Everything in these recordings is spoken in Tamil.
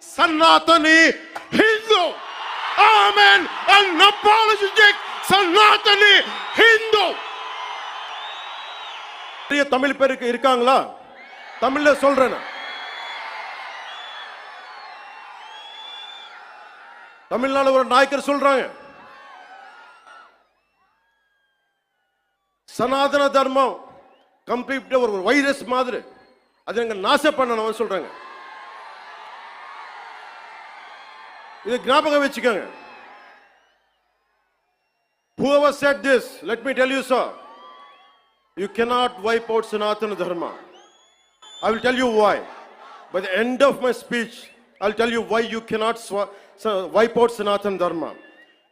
Sanatani Hindu. I'm an unapologetic Sanatani Hindu. பெரிய தமிழ் பேருக்கு இருக்காங்களா? தமிழ்ல சொல்றேன் தமிழ்நாடு ஒரு நாயக்கர் சொல்றாங்க. சனாதன தர்மம் கம்ப்ளீட் ஒரு வைரஸ் மாதிரி. அதை எங்க நாச பண்ணணும் சொல்றாங்க. இது ஞாபகம் வச்சுக்கோங்க Whoever said this, let me tell you, sir, you cannot wipe out Sanatana Dharma. I will tell you why. By the end of my speech, I'll tell you why you cannot swa- sa- wipe out Sanatana Dharma.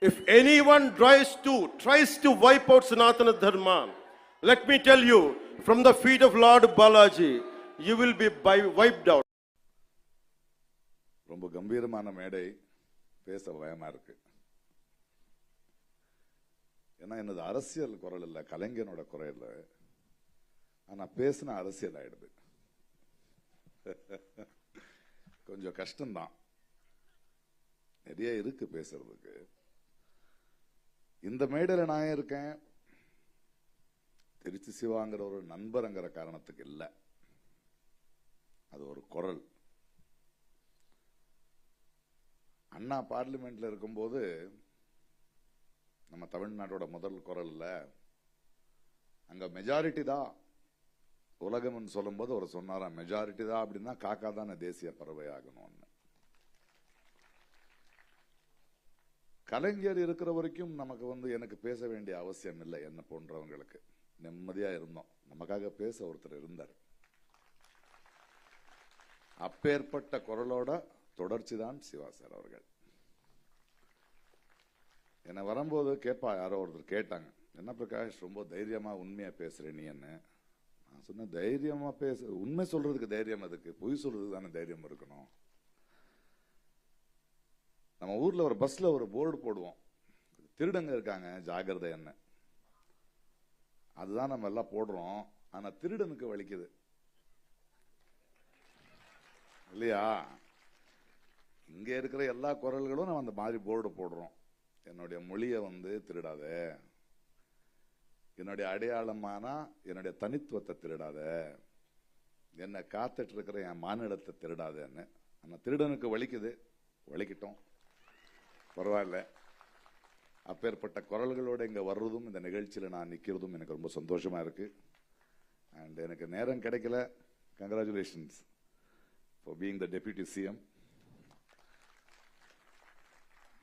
If anyone tries to tries to wipe out Sanatana Dharma, let me tell you, from the feet of Lord Balaji, you will be bi- wiped out. ரொம்ப கம்பீரமான மேடை பேச பயமா இருக்கு. ஏன்னா எனது அரசியல் குரல் இல்ல கலைஞனோட குரல் இல்ல. ஆனா பேசின அரசியல் ஆயிடுது. கொஞ்சம் கஷ்டம்தான். நிறைய இருக்கு பேசுறதுக்கு. இந்த மேடையில் நான் இருக்கேன். திருச்சி சிவாங்கிற ஒரு நண்பருங்கிற காரணத்துக்கு இல்லை. அது ஒரு குரல். அண்ணா பார்லிமெண்ட்ல இருக்கும்போது நம்ம தமிழ்நாட்டோட முதல் குரல்ல அங்க மெஜாரிட்டி தான். உலகம்னு சொல்லும்போது அவர் சொன்னாராம் மெஜாரிட்டி தான் அப்படின்னா காக்கா தானே தேசிய பறவை ஆகணும்னு கலைஞர் இருக்கிற வரைக்கும் நமக்கு வந்து எனக்கு பேச வேண்டிய அவசியம் இல்லை என்ன போன்றவங்களுக்கு. நிம்மதியா இருந்தோம். நமக்காக பேச ஒருத்தர் இருந்தார். அப்பேற்பட்ட குரலோட தொடர்ச்சி தான் சிவா சார் அவர்கள். என்னை வரும்போது கேட்பா யாரோ ஒருத்தர் கேட்டாங்க. என்ன பிரகாஷ் ரொம்ப தைரியமா உண்மையா பேசுற நீ என்ன? நான் சொன்னேன் தைரியமா பேச உண்மை சொல்றதுக்கு தைரியம் அதுக்கு பொய் சொல்றதுக்கு தானே தைரியம் இருக்கணும். நம்ம ஊர்ல ஒரு பஸ்ல ஒரு போர்டு போடுவோம். திருடங்க இருக்காங்க ஜாகிரதை என்ன? அதுதான் நம்ம எல்லாம் போடுறோம். ஆனா திருடனுக்கு வலிக்குது. இல்லையா? இங்க இருக்கிற எல்லா குரல்களும் நம்ம அந்த மாதிரி போர்டு போடுறோம். என்னுடைய மொழியை வந்து திருடாத. என்னுடைய அடையாளமானா என்னுடைய தனித்துவத்தை திருடாத. என்னை காத்துட்டு இருக்கிற என் மாநிலத்தை திருடாதன்னு. ஆனால் திருடனுக்கு வலிக்குது. வலிக்கிட்டோம். பரவாயில்ல. அப்பேற்பட்ட குரல்களோடு இங்கே வர்றதும் இந்த நிகழ்ச்சியில் நான் நிற்கிறதும் எனக்கு ரொம்ப சந்தோஷமாக இருக்குது அண்ட் எனக்கு நேரம் கிடைக்கல. Congratulations for being the deputy CM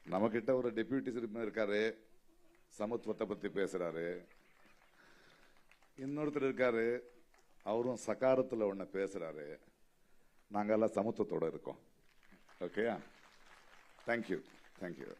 நம்மகிட்ட ஒரு டெபியூட்டி சிஎம் இருக்காரு. சமத்துவத்தை பத்தி பேசுறாரு. இன்னொருத்தர் இருக்காரு. அவரும் சகாரத்தில் ஒண்ணு பேசுறாரு. நாங்கெல்லாம் சமத்துவத்தோட இருக்கோம். ஓகேயா தேங்க்யூ தேங்க்யூ